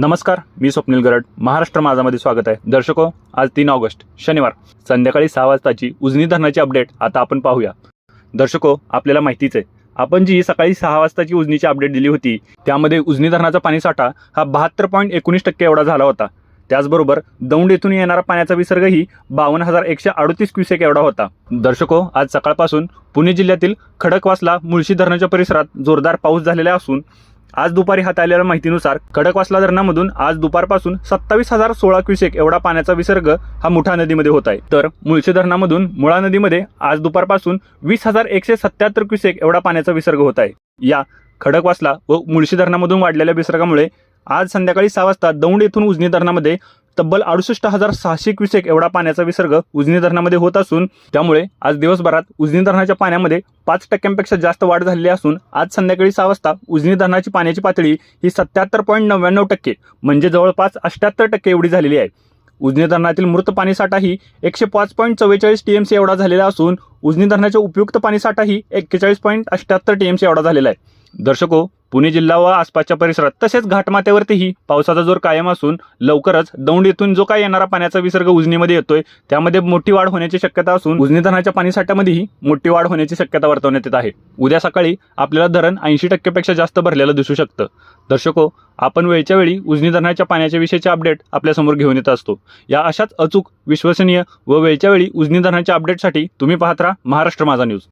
नमस्कार मी स्वप्नील गरड. महाराष्ट्र माझामध्ये स्वागत आहे. दर्शको आज तीन ऑगस्ट शनिवार. संध्याकाळी सहा वाजताची उजनी धरणाची अपडेट आता आपण पाहूया. दर्शको आपल्याला माहितीच आहे. आपण जी सकाळी सहा वाजताची उजनीची अपडेट दिली होती त्यामध्ये उजनी धरणाचा पाणीसाठा हा बहात्तर पॉईंट एकोणीस टक्के एवढा झाला होता. त्याचबरोबर दौंड येथून येणारा पाण्याचा विसर्गही बावन्न हजार एकशे अडतीस क्युसेक एवढा होता. दर्शको आज सकाळपासून पुणे जिल्ह्यातील खडकवासला मुळशी धरणाच्या परिसरात जोरदार पाऊस झालेला असून आज दुपारी हात आलेल्या माहितीनुसार खडकवासला धरणामधून आज दुपारपासून सत्तावीस हजार सोळा क्युसेक एवढा पाण्याचा विसर्ग हा मुठा नदीमध्ये होत आहे. तर मुळशी धरणामधून मुळा नदीमध्ये आज दुपारपासून वीस हजार एकशे सत्याहत्तर क्युसेक एवढा पाण्याचा विसर्ग होत आहे. या खडकवासला व मुळशी धरणामधून वाढलेल्या विसर्गामुळे आज संध्याकाळी सहा वाजता दौंड येथून उजनी धरणामध्ये तब्बल अडुसष्ट हजार सहाशे क्युसेक एवढा पाण्याचा विसर्ग उजनी धरणामध्ये होत असून त्यामुळे आज दिवसभरात उजनी धरणाच्या पाण्यामध्ये पाच टक्क्यांपेक्षा जास्त वाढ झालेली असून आज संध्याकाळी सहा वाजता उजनी धरणाची पाण्याची पातळी ही सत्याहत्तर पॉईंट नव्याण्णव टक्के म्हणजे जवळपास अठ्ठ्याहत्तर टक्के एवढी झालेली आहे. उजनी धरणातील मृत पाणीसाठाही एकशे पाच पॉईंट चव्वेचाळीस टीएमसी एवढा झालेला असून उजनी धरणाच्या उपयुक्त पाणीसाठाही एक्केचाळीस पॉईंट अठ्ठ्याहत्तर टीएमसी एवढा झालेला आहे. दर्शको पुणे जिल्हा व आसपासच्या परिसरात तसेच घाटमाथ्यावरतीही पावसाचा जोर कायम असून लवकरच दौंड येथून जो काय येणारा पाण्याचा विसर्ग उजनीमध्ये येतोय त्यामध्ये मोठी वाढ होण्याची शक्यता असून उजनी धरणाच्या पाणीसाठ्यामध्येही मोठी वाढ होण्याची शक्यता वर्तवण्यात येत आहे. उद्या सकाळी आपल्याला धरण ऐंशी टक्केपेक्षा जास्त भरलेलं दिसू शकतं. दर्शको आपण वेळच्या वेळी उजनी धरणाच्या पाण्याच्या विषयीचे अपडेट आपल्यासमोर घेऊन येत असतो. या अशाच अचूक विश्वसनीय व वेळच्या वेळी उजनी धरणाच्या अपडेटसाठी तुम्ही पाहत राहा महाराष्ट्र माझा न्यूज.